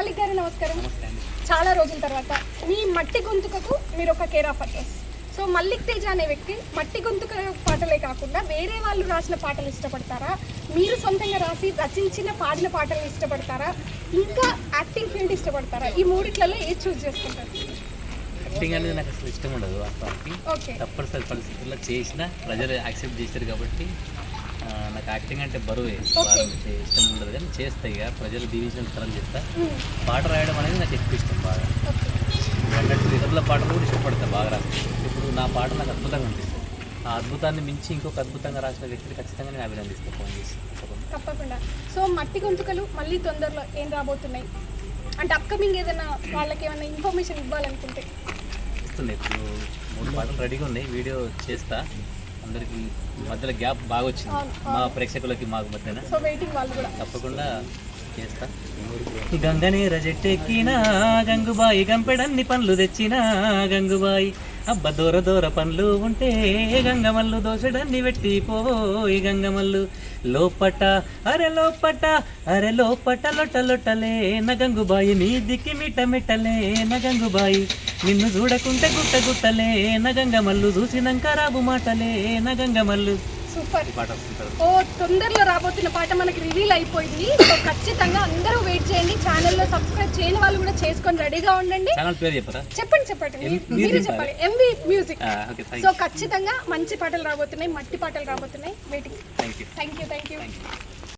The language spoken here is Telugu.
మల్లిక్ గారు నమస్కారం చాలా రోజుల తర్వాత మీ మట్టి గొంతుకకు మీరు ఒక care of address so Mallik Teja అనే వ్యక్తి మట్టి గొంతుక పాటలే కాకుండా వేరే వాళ్ళు రాసిన పాటలు ఇష్టపడతారా? మీరు సొంతంగా రాసి రచించిన పాడిన పాటలు ఇష్టపడతారా? ఇంకా యాక్టింగ్ ఫీల్డ్ ఇష్టపడతారా? ఈ మూడిట్లలో ఏది చూస్ చేసుకుంటారు? యాక్టింగ్ అనేది నాకు అసలు ఇష్టం ఉండదు వాస్తవానికి. తప్పనిసరి పరిస్థితుల్లో చేసిన ప్రజలు యాక్సెప్ట్ చేశారు కాబట్టి నాకు యాక్టింగ్ అంటే బరువే. ఇష్టం ఉండదు కానీ చేస్తా ఇక. ప్రజలు దీవించిన తరం చేస్తా. పాట రాయడం అనేది నాకు ఎక్కువ ఇష్టం బాగా. అన్నట్టు ఇతరుల పాటలు కూడా ఇష్టపడతా బాగా రాస్తాను ఇప్పుడు నా పాట నాకు అద్భుతంగా అనిపిస్తుంది. ఆ అద్భుతాన్ని మించి ఇంకొక అద్భుతంగా రాసిన వ్యక్తిని ఖచ్చితంగా నేను అభినందిస్తాను ఫోన్ చేసి. తప్పకుండా. తప్పకుండా. సో మట్టి గొంతుకలు మళ్ళీ తొందరలో ఏం రాబోతున్నాయి? అంటే అప్కమింగ్ ఏదైనా వాళ్ళకి ఏమైనా ఇన్ఫర్మేషన్ ఇవ్వాలనుకుంటే. ఇస్తుంది ఇప్పుడు మూడు పాటలు రెడీగా ఉన్నాయి. వీడియో చేస్తా. అందరికి మధ్యలో గ్యాప్ బాగా వచ్చింది మా ప్రేక్షకులకి మాకు మధ్యన. తప్పకుండా చేస్తా. గంగనీర జట్టెక్కిన గంగుబాయి గంపెడన్ని పండ్లు తెచ్చిన గంగుబాయి అబ్బ దూర దూర పండ్లు ఉంటే గంగమల్లు దోసడన్ని పెట్టి పోయి గంగమల్లు లోపట అరె లోపట అరె లోపట లొట్ట లొట్టలే నా గంగుబాయి నీ దిక్కి మిట్ట మిట్టలే నా గంగుబాయి నిన్ను చూడకుంటే గుట్ట గుట్టలే నా గంగమల్లు చూసినాక రాబు మాటలే నా గంగమల్లు సూపర్. ఓ తొందరలో రాబోతున్న పాట మనకి రివీల్ అయిపోయింది. సో ఖచ్చితంగా అందరూ వెయిట్ చేయండి. ఛానల్లో సబ్స్క్రైబ్ చేయని వాళ్ళు కూడా చేసుకొని రెడీగా ఉండండి. ఛానల్ పేరు చెప్పరా? చెప్పండి చెప్పండి. మీరు చెప్పాలి MV music okay thank so ఖచ్చితంగా మంచి పాటలు రాబోతున్నాయి మట్టి పాటలు రాబోతున్నాయి. Waiting thank you thank you